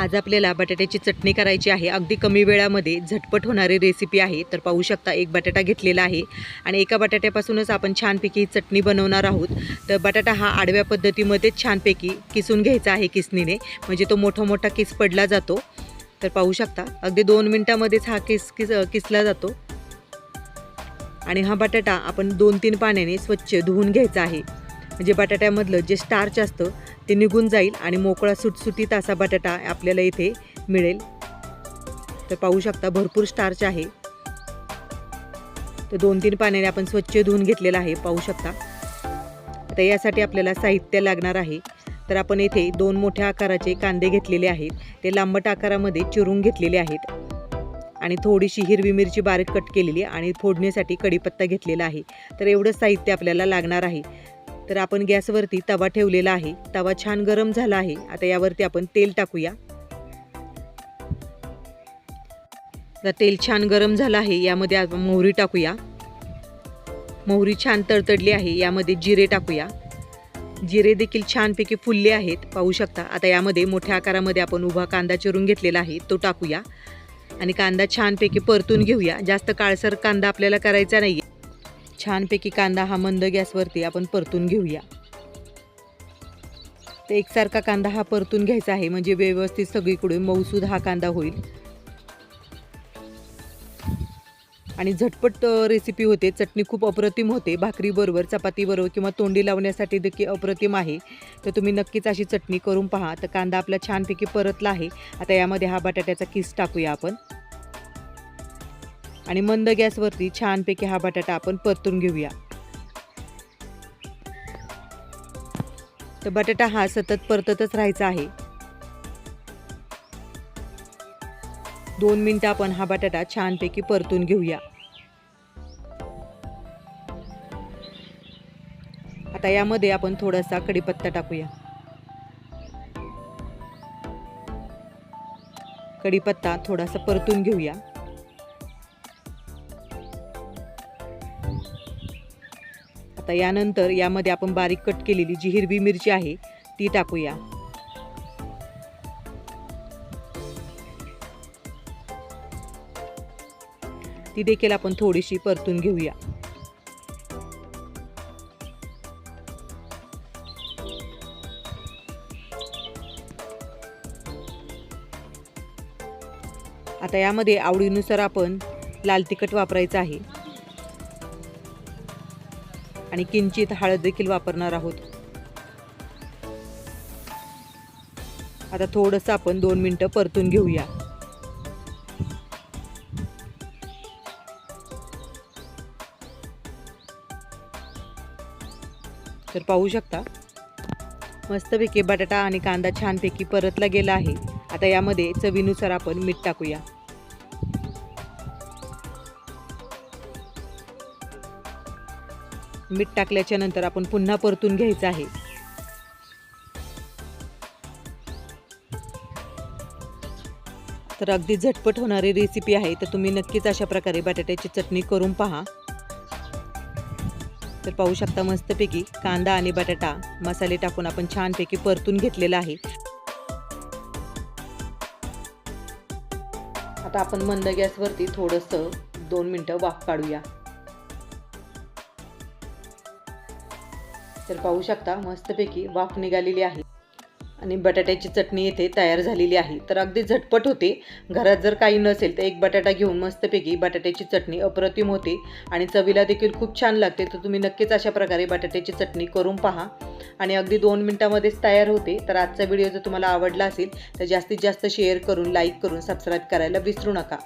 आज आपल्याला बटाट्याची चटणी करायची आहे. अगदी कमी वेळामध्ये झटपट होणारी रेसिपी आहे. तर पाहू शकता एक बटाटा घेतलेला आहे आणि एका बटाट्यापासूनच आपण छानपैकी चटणी बनवणार आहोत. तर बटाटा हा आडव्या पद्धतीमध्येच छानपैकी किसून घ्यायचा आहे किसणीने. म्हणजे तो मोठा मोठा किस पडला जातो. तर पाहू शकता अगदी दोन मिनटामध्येच हा किस किस किसला जातो. आणि हा बटाटा आपण दोन तीन पाण्याने स्वच्छ धुवून घ्यायचा आहे. म्हणजे बटाट्यामधलं जे स्टार्च असतं ते निघून जाईल आणि मोकळा सुटसुटीत असा बटाटा आपल्याला इथे मिळेल. तर पाहू शकता भरपूर स्टार्च आहे. तर दोन तीन पाण्याने आपण स्वच्छ धुवून घेतलेला आहे पाहू शकता. आता यासाठी आपल्याला साहित्य लागणार आहे. तर आपण येथे दोन मोठ्या आकाराचे कांदे घेतलेले आहेत. ते लांबट आकारामध्ये चिरून घेतलेले आहेत. आणि थोडीशी हिरवी मिरची बारीक कट केलेली आणि फोडणीसाठी कढीपत्ता घेतलेला आहे. तर एवढं साहित्य आपल्याला लागणार आहे. तर आपण गॅसवरती तवा ठेवलेला आहे. तवा छान गरम झाला आहे. आता यावरती आपण तेल टाकूया. आता तेल छान गरम झालं आहे. यामध्ये आपण मोहरी टाकूया. मोहरी छान तडतडली आहे. यामध्ये जिरे टाकूया. जिरे देखील छानपैकी फुलले आहेत. पाहू शकता. आता यामध्ये मोठ्या आकारामध्ये आपण उभा कांदा चिरून घेतलेला आहे. तो टाकूया. आणि कांदा छानपैकी परतून घेऊया. जास्त काळसर कांदा आपल्याला करायचा नाही छानपैकी कांदा हा मंद गॅसवरती आपण परतून घेऊया. तर एकसारखा कांदा हा परतून घ्यायचा आहे म्हणजे व्यवस्थित सगळीकडून मऊसूद हा कांदा होईल. आणि झटपट रेसिपी होते. चटणी खूप अप्रतिम होते. भाकरीबरोबर चपातीबरोबर किंवा तोंडी लावण्यासाठी देखील अप्रतिम आहे. तर तुम्ही नक्कीच अशी चटणी करून पहा. तर कांदा आपला छानपैकी परतला आहे. आता यामध्ये हा बटाट्याचा किस टाकूया आपण. आणि मंद गॅसवरती छानपैकी हा बटाटा आपण परतून घेऊया. तर बटाटा हा सतत परततच राहायचा आहे. दोन मिनिटं आपण हा बटाटा छानपैकी परतून घेऊया. आता यामध्ये आपण थोडासा कढीपत्ता टाकूया. कढीपत्ता थोडासा परतून घेऊया. आता यानंतर यामध्ये आपण बारीक कट केलेली जी हिरवी मिरची आहे ती टाकूया. ती देखील आपण थोडीशी परतून घेऊया. आता यामध्ये आवडीनुसार आपण लाल तिखट वापरायचं आहे. आणि किंचित हळद देखील वापरणार आहोत. आता थोडंसं आपण दोन मिनटं परतून घेऊया. तर पाहू शकता मस्तपैकी बटाटा आणि कांदा छानपैकी परतला गेला आहे. आता यामध्ये चवीनुसार आपण मीठ टाकूया. मीठ टाकल्याच्या नंतर आपण पुन्हा परतून घ्यायचं आहे. तर अगदी झटपट होणारी रेसिपी आहे तर तुम्ही नक्कीच अशा प्रकारे बटाट्याची चटणी करून पहा. तर पाहू शकता मस्तपैकी कांदा आणि बटाटा मसाले टाकून आपण छानपैकी परतून घेतलेला आहे. आता आपण मंद गॅसवरती थोडंसं दोन मिनटं वाफ काढूया. तर पाहू शकता मस्तपैकी वाफ निघालेली आहे. आणि बटाट्याची चटणी येथे तयार झालेली आहे. तर अगदी झटपट होते. घरात जर काही नसेल तर एक बटाटा घेऊन मस्तपैकी बटाट्याची चटणी अप्रतिम होते. आणि चवीला देखील खूप छान लागते. तर तुम्ही नक्कीच अशा प्रकारे बटाट्याची चटणी करून पहा. आणि अगदी दोन मिनटामध्येच तयार होते. तर आजचा व्हिडिओ जर तुम्हाला आवडला असेल तर जास्तीत जास्त शेअर करून लाईक करून सबस्क्राईब करायला विसरू नका.